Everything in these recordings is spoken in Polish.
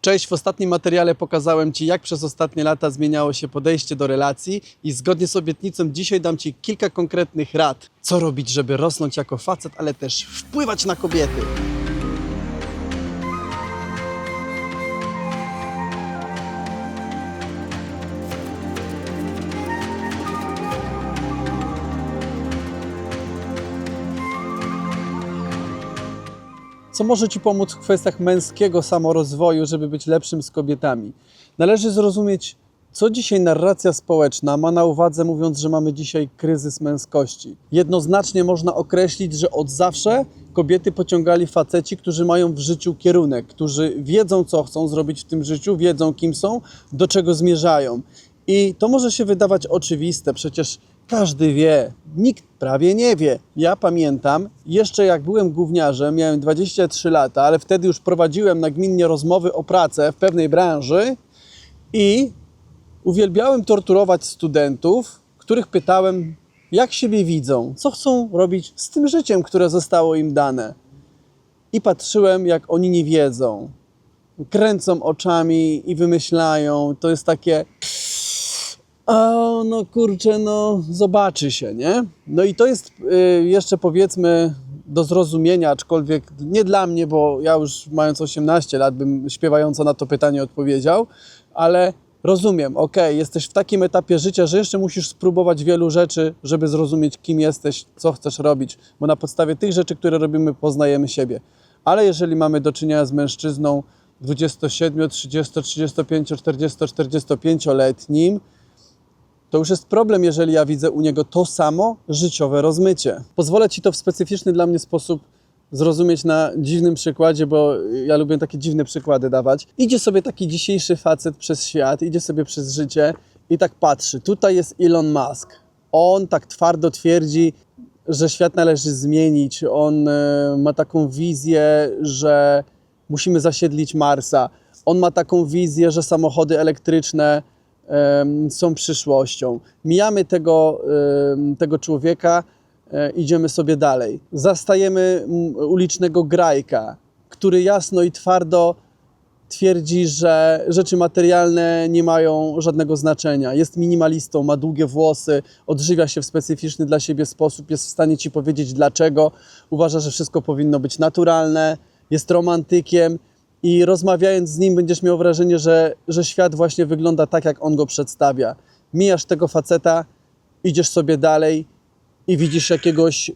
Cześć, w ostatnim materiale pokazałem Ci, jak przez ostatnie lata zmieniało się podejście do relacji i zgodnie z obietnicą dzisiaj dam Ci kilka konkretnych rad, co robić, żeby rosnąć jako facet, ale też wpływać na kobiety. Co może Ci pomóc w kwestiach męskiego samorozwoju, żeby być lepszym z kobietami. Należy zrozumieć, co dzisiaj narracja społeczna ma na uwadze, mówiąc, że mamy dzisiaj kryzys męskości. Jednoznacznie można określić, że od zawsze kobiety pociągali faceci, którzy mają w życiu kierunek, którzy wiedzą, co chcą zrobić w tym życiu, wiedzą, kim są, do czego zmierzają. I to może się wydawać oczywiste, przecież każdy wie, nikt prawie nie wie. Ja pamiętam, jeszcze jak byłem gówniarzem, miałem 23 lata, ale wtedy już prowadziłem nagminnie rozmowy o pracę w pewnej branży i uwielbiałem torturować studentów, których pytałem, jak siebie widzą, co chcą robić z tym życiem, które zostało im dane. I patrzyłem, jak oni nie wiedzą. Kręcą oczami i wymyślają. To jest takie. O, no kurczę, no zobaczy się, nie? No i to jest y, jeszcze powiedzmy do zrozumienia, aczkolwiek nie dla mnie, bo ja już mając 18 lat bym śpiewająco na to pytanie odpowiedział, ale rozumiem, okej, jesteś w takim etapie życia, że jeszcze musisz spróbować wielu rzeczy, żeby zrozumieć, kim jesteś, co chcesz robić, bo na podstawie tych rzeczy, które robimy, poznajemy siebie. Ale jeżeli mamy do czynienia z mężczyzną 27, 30, 35, 40, 45-letnim, to już jest problem, jeżeli ja widzę u niego to samo życiowe rozmycie. Pozwolę Ci to w specyficzny dla mnie sposób zrozumieć na dziwnym przykładzie, bo ja lubię takie dziwne przykłady dawać. Idzie sobie taki dzisiejszy facet przez świat, idzie sobie przez życie i tak patrzy. Tutaj jest Elon Musk. On tak twardo twierdzi, że świat należy zmienić. On e, ma taką wizję, że musimy zasiedlić Marsa. On ma taką wizję, że samochody elektryczne są przyszłością. Mijamy tego, tego człowieka, e, idziemy sobie dalej. Zastajemy ulicznego grajka, który jasno i twardo twierdzi, że rzeczy materialne nie mają żadnego znaczenia. Jest minimalistą, ma długie włosy, odżywia się w specyficzny dla siebie sposób, jest w stanie ci powiedzieć dlaczego. Uważa, że wszystko powinno być naturalne, jest romantykiem i rozmawiając z nim będziesz miał wrażenie, że, że świat właśnie wygląda tak, jak on go przedstawia. Mijasz tego faceta, idziesz sobie dalej i widzisz jakiegoś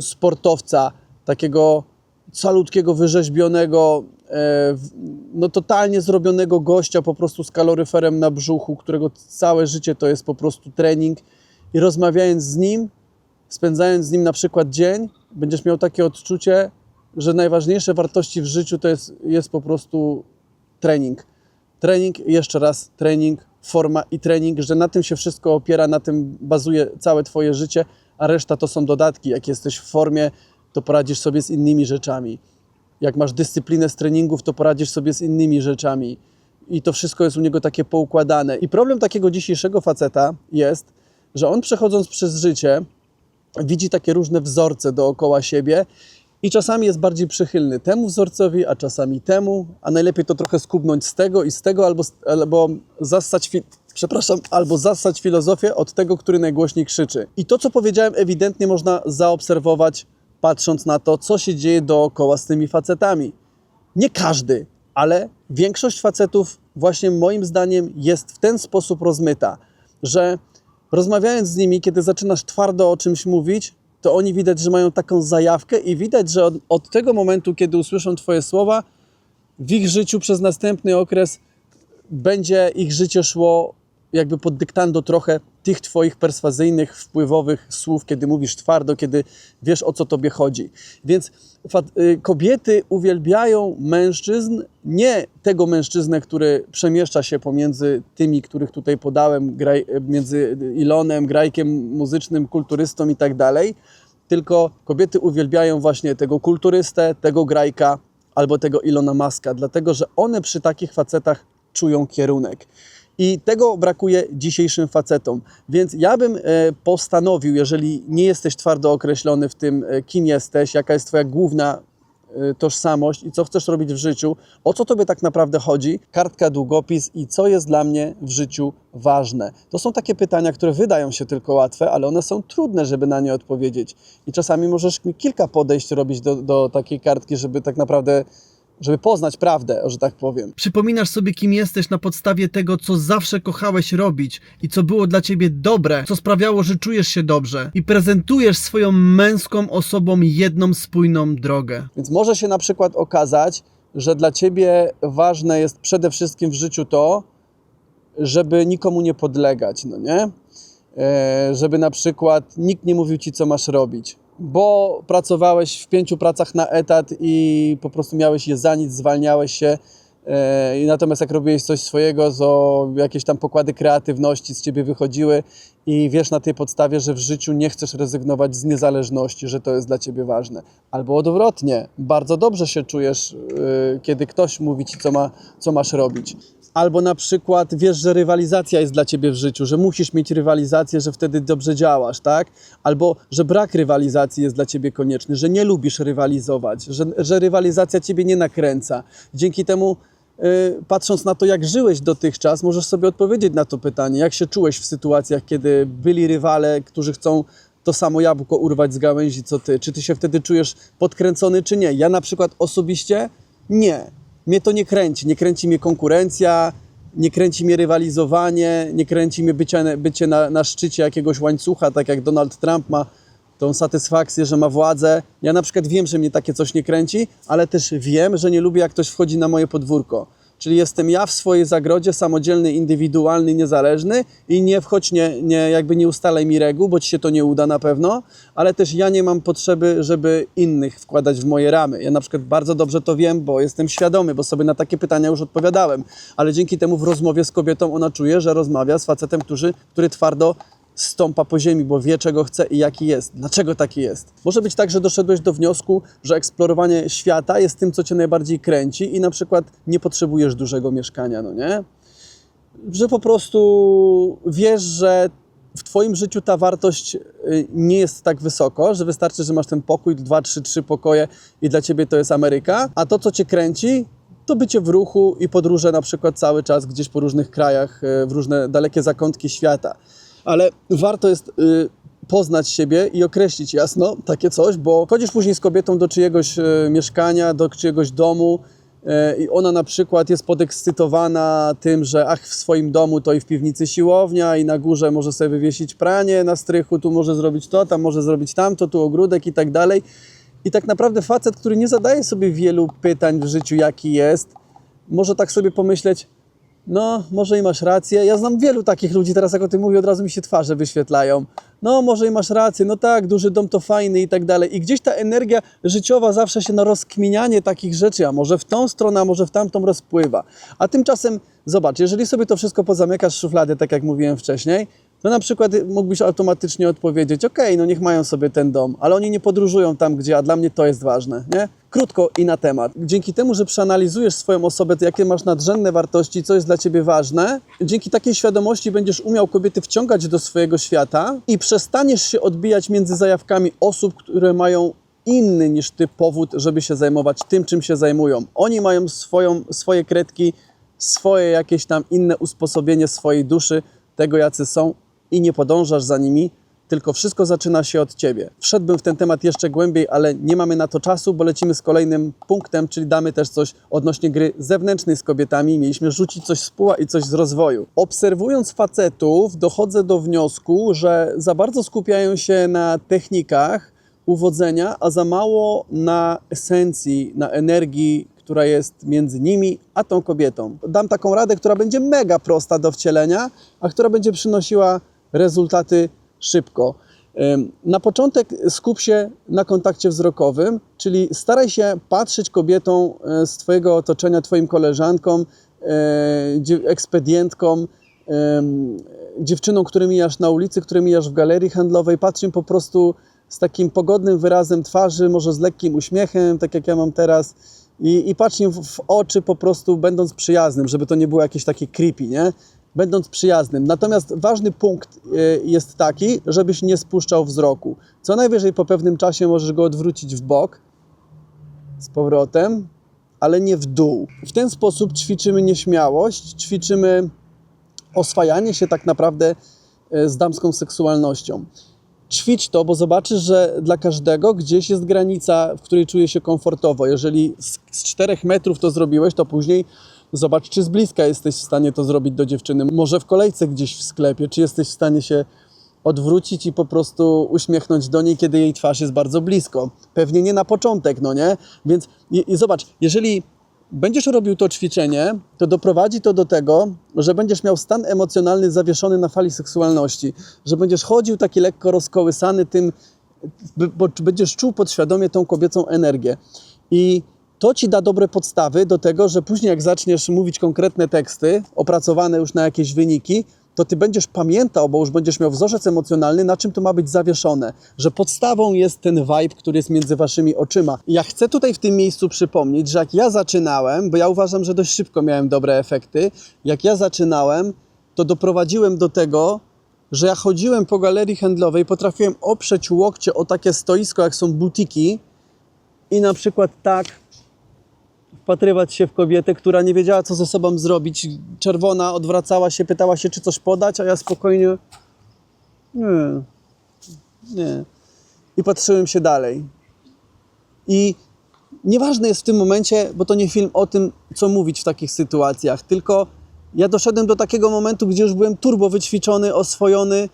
sportowca, takiego calutkiego, wyrzeźbionego, e, no totalnie zrobionego gościa po prostu z kaloryferem na brzuchu, którego całe życie to jest po prostu trening i rozmawiając z nim, spędzając z nim na przykład dzień, będziesz miał takie odczucie, że najważniejsze wartości w życiu to jest, jest po prostu trening. Trening, jeszcze raz trening, forma i trening, że na tym się wszystko opiera, na tym bazuje całe Twoje życie, a reszta to są dodatki. Jak jesteś w formie, to poradzisz sobie z innymi rzeczami. Jak masz dyscyplinę z treningów, to poradzisz sobie z innymi rzeczami. I to wszystko jest u niego takie poukładane. I problem takiego dzisiejszego faceta jest, że on przechodząc przez życie, widzi takie różne wzorce dookoła siebie i czasami jest bardziej przychylny temu wzorcowi, a czasami temu, a najlepiej to trochę skubnąć z tego i z tego, albo, albo zassać, przepraszam, albo zassać filozofię od tego, który najgłośniej krzyczy. I to, co powiedziałem, ewidentnie można zaobserwować, patrząc na to, co się dzieje dookoła z tymi facetami. Nie każdy, ale większość facetów, właśnie moim zdaniem, jest w ten sposób rozmyta, że rozmawiając z nimi, kiedy zaczynasz twardo o czymś mówić, to oni widać, że mają taką zajawkę i widać, że od, od tego momentu, kiedy usłyszą Twoje słowa, w ich życiu przez następny okres będzie ich życie szło jakby pod dyktando trochę tych Twoich perswazyjnych, wpływowych słów, kiedy mówisz twardo, kiedy wiesz o co Tobie chodzi. Więc y, kobiety uwielbiają mężczyzn, nie tego mężczyznę, który przemieszcza się pomiędzy tymi, których tutaj podałem, graj, między Ilonem, grajkiem muzycznym, kulturystą i tak dalej, tylko kobiety uwielbiają właśnie tego kulturystę, tego grajka albo tego Ilona Maska, dlatego że one przy takich facetach czują kierunek. I tego brakuje dzisiejszym facetom. Więc ja bym e, postanowił, jeżeli nie jesteś twardo określony w tym, e, kim jesteś, jaka jest Twoja główna y, tożsamość i co chcesz robić w życiu, o co tobie tak naprawdę chodzi, kartka, długopis i co jest dla mnie w życiu ważne. To są takie pytania, które wydają się tylko łatwe, ale one są trudne, żeby na nie odpowiedzieć. I czasami możesz kilka podejść robić do, do takiej kartki, żeby tak naprawdę, żeby poznać prawdę, że tak powiem. Przypominasz sobie, kim jesteś na podstawie tego, co zawsze kochałeś robić i co było dla ciebie dobre, co sprawiało, że czujesz się dobrze i prezentujesz swoją męską osobą jedną spójną drogę. Więc może się na przykład okazać, że dla ciebie ważne jest przede wszystkim w życiu to, żeby nikomu nie podlegać, no nie? E, żeby na przykład nikt nie mówił ci, co masz robić, bo pracowałeś w pięciu pracach na etat i po prostu miałeś je za nic, zwalniałeś się. E, i natomiast jak robiłeś coś swojego, to jakieś tam pokłady kreatywności z ciebie wychodziły i wiesz na tej podstawie, że w życiu nie chcesz rezygnować z niezależności, że to jest dla ciebie ważne. Albo odwrotnie, bardzo dobrze się czujesz, y, kiedy ktoś mówi ci, co, ma, co masz robić. Albo na przykład wiesz, że rywalizacja jest dla ciebie w życiu, że musisz mieć rywalizację, że wtedy dobrze działasz, tak? Albo że brak rywalizacji jest dla ciebie konieczny, że nie lubisz rywalizować, że, że rywalizacja ciebie nie nakręca. Dzięki temu y, patrząc na to, jak żyłeś dotychczas, możesz sobie odpowiedzieć na to pytanie, jak się czułeś w sytuacjach, kiedy byli rywale, którzy chcą to samo jabłko urwać z gałęzi co ty. Czy ty się wtedy czujesz podkręcony, czy nie? Ja na przykład osobiście nie. Mnie to nie kręci. Nie kręci mnie konkurencja, nie kręci mnie rywalizowanie, nie kręci mnie bycie, bycie na, na szczycie jakiegoś łańcucha, tak jak Donald Trump ma tą satysfakcję, że ma władzę. Ja na przykład wiem, że mnie takie coś nie kręci, ale też wiem, że nie lubię, jak ktoś wchodzi na moje podwórko. Czyli jestem ja w swojej zagrodzie, samodzielny, indywidualny, niezależny i nie wchodź, nie, nie, jakby nie ustalaj mi reguł, bo ci się to nie uda na pewno, ale też ja nie mam potrzeby, żeby innych wkładać w moje ramy. Ja na przykład bardzo dobrze to wiem, bo jestem świadomy, bo sobie na takie pytania już odpowiadałem, ale dzięki temu w rozmowie z kobietą ona czuje, że rozmawia z facetem, który, który twardo stąpa po ziemi, bo wie, czego chce i jaki jest, dlaczego taki jest. Może być tak, że doszedłeś do wniosku, że eksplorowanie świata jest tym, co cię najbardziej kręci i na przykład nie potrzebujesz dużego mieszkania, no nie? Że po prostu wiesz, że w twoim życiu ta wartość y, nie jest tak wysoko, że wystarczy, że masz ten pokój, dwa, trzy, trzy pokoje i dla ciebie to jest Ameryka, a to, co cię kręci, to bycie w ruchu i podróże na przykład cały czas gdzieś po różnych krajach, y, w różne dalekie zakątki świata ale warto jest y, poznać siebie i określić jasno takie coś, bo chodzisz później z kobietą do czyjegoś y, mieszkania, do czyjegoś domu y, i ona na przykład jest podekscytowana tym, że ach, w swoim domu to i w piwnicy siłownia i na górze może sobie wywiesić pranie na strychu, tu może zrobić to, tam może zrobić tamto, tu ogródek i tak dalej. I tak naprawdę facet, który nie zadaje sobie wielu pytań w życiu, jaki jest, może tak sobie pomyśleć, no, może i masz rację. Ja znam wielu takich ludzi, teraz jak o tym mówię, od razu mi się twarze wyświetlają. No, może i masz rację, no tak, duży dom to fajny i tak dalej. I gdzieś ta energia życiowa zawsze się na rozkminianie takich rzeczy, a może w tą stronę, a może w tamtą rozpływa. A tymczasem, zobacz, jeżeli sobie to wszystko pozamykasz w szuflady, tak jak mówiłem wcześniej, to na przykład mógłbyś automatycznie odpowiedzieć, ok, no niech mają sobie ten dom, ale oni nie podróżują tam, gdzie, a dla mnie to jest ważne, nie? Krótko i na temat. Dzięki temu, że przeanalizujesz swoją osobę, jakie masz nadrzędne wartości, co jest dla ciebie ważne, dzięki takiej świadomości będziesz umiał kobiety wciągać do swojego świata i przestaniesz się odbijać między zajawkami osób, które mają inny niż ty powód, żeby się zajmować tym, czym się zajmują. Oni mają swoją, swoje kredki, swoje jakieś tam inne usposobienie swojej duszy, tego jacy są i nie podążasz za nimi, tylko wszystko zaczyna się od ciebie. Wszedłbym w ten temat jeszcze głębiej, ale nie mamy na to czasu, bo lecimy z kolejnym punktem, czyli damy też coś odnośnie gry zewnętrznej z kobietami. Mieliśmy rzucić coś z puła i coś z rozwoju. Obserwując facetów, dochodzę do wniosku, że za bardzo skupiają się na technikach uwodzenia, a za mało na esencji, na energii, która jest między nimi a tą kobietą. Dam taką radę, która będzie mega prosta do wcielenia, a która będzie przynosiła rezultaty szybko. Na początek skup się na kontakcie wzrokowym, czyli staraj się patrzeć kobietom e, z Twojego otoczenia, Twoim koleżankom, e, ekspedientkom, dziewczynom, które mijasz na ulicy, które mijasz w galerii handlowej, patrz im po prostu z takim pogodnym wyrazem twarzy, może z lekkim uśmiechem, tak jak ja mam teraz, i, i patrz im w, w oczy po prostu będąc przyjaznym, żeby to nie było jakieś takie creepy, nie? Będąc przyjaznym. Natomiast ważny punkt y, jest taki, żebyś nie spuszczał wzroku. Co najwyżej po pewnym czasie możesz go odwrócić w bok, z powrotem, ale nie w dół. W ten sposób ćwiczymy nieśmiałość, ćwiczymy oswajanie się tak naprawdę e, z damską seksualnością. Ćwicz to, bo zobaczysz, że dla każdego gdzieś jest granica, w której czuje się komfortowo. Jeżeli z, z 4 metrów to zrobiłeś, to później zobacz, czy z bliska jesteś w stanie to zrobić do dziewczyny. Może w kolejce gdzieś w sklepie, czy jesteś w stanie się odwrócić i po prostu uśmiechnąć do niej, kiedy jej twarz jest bardzo blisko. Pewnie nie na początek, no nie? Więc i, i zobacz, jeżeli będziesz robił to ćwiczenie, to doprowadzi to do tego, że będziesz miał stan emocjonalny zawieszony na fali seksualności, że będziesz chodził taki lekko rozkołysany tym, bo będziesz czuł podświadomie tą kobiecą energię. I to ci da dobre podstawy do tego, że później jak zaczniesz mówić konkretne teksty, opracowane już na jakieś wyniki, to ty będziesz pamiętał, bo już będziesz miał wzorzec emocjonalny, na czym to ma być zawieszone. Że podstawą jest ten vibe, który jest między waszymi oczyma. Ja chcę tutaj w tym miejscu przypomnieć, że jak ja zaczynałem, bo ja uważam, że dość szybko miałem dobre efekty, jak ja zaczynałem, to doprowadziłem do tego, że ja chodziłem po galerii handlowej, potrafiłem oprzeć łokcie o takie stoisko, jak są butiki i na przykład tak wpatrywać się w kobietę, która nie wiedziała, co ze sobą zrobić. Czerwona odwracała się, pytała się, czy coś podać, a ja spokojnie. Nie. Nie. I patrzyłem się dalej. I nieważne jest w tym momencie, bo to nie film o tym, co mówić w takich sytuacjach, tylko ja doszedłem do takiego momentu, gdzie już byłem turbo wyćwiczony, oswojony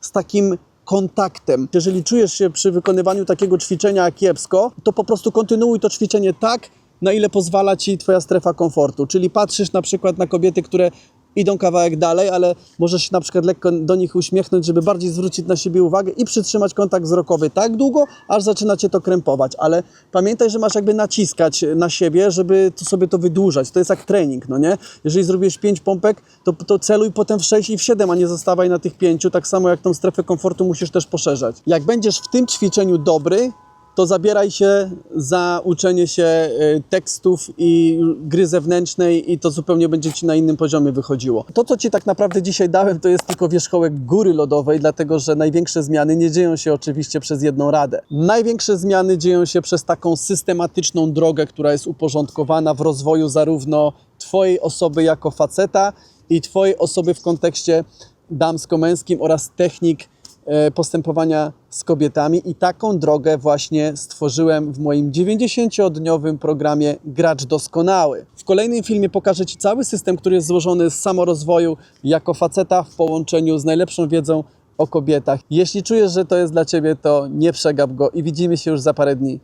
z takim kontaktem. Jeżeli czujesz się przy wykonywaniu takiego ćwiczenia kiepsko, to po prostu kontynuuj to ćwiczenie tak, na ile pozwala ci twoja strefa komfortu. Czyli patrzysz na przykład na kobiety, które idą kawałek dalej, ale możesz się na przykład lekko do nich uśmiechnąć, żeby bardziej zwrócić na siebie uwagę i przytrzymać kontakt wzrokowy tak długo, aż zaczyna cię to krępować. Ale pamiętaj, że masz jakby naciskać na siebie, żeby to sobie to wydłużać. To jest jak trening, no nie? Jeżeli zrobiłeś 5 pompek, to, to celuj potem w 6 i w 7, a nie zostawaj na tych 5. Tak samo jak tą strefę komfortu musisz też poszerzać. Jak będziesz w tym ćwiczeniu dobry, to zabieraj się za uczenie się y, tekstów i gry zewnętrznej i to zupełnie będzie Ci na innym poziomie wychodziło. To, co Ci tak naprawdę dzisiaj dałem, to jest tylko wierzchołek góry lodowej, dlatego że największe zmiany nie dzieją się oczywiście przez jedną radę. Największe zmiany dzieją się przez taką systematyczną drogę, która jest uporządkowana w rozwoju zarówno Twojej osoby jako faceta i Twojej osoby w kontekście damsko-męskim oraz technik e, postępowania z kobietami i taką drogę właśnie stworzyłem w moim 90-dniowym programie Gracz Doskonały. W kolejnym filmie pokażę Ci cały system, który jest złożony z samorozwoju jako faceta w połączeniu z najlepszą wiedzą o kobietach. Jeśli czujesz, że to jest dla Ciebie, to nie przegap go i widzimy się już za parę dni.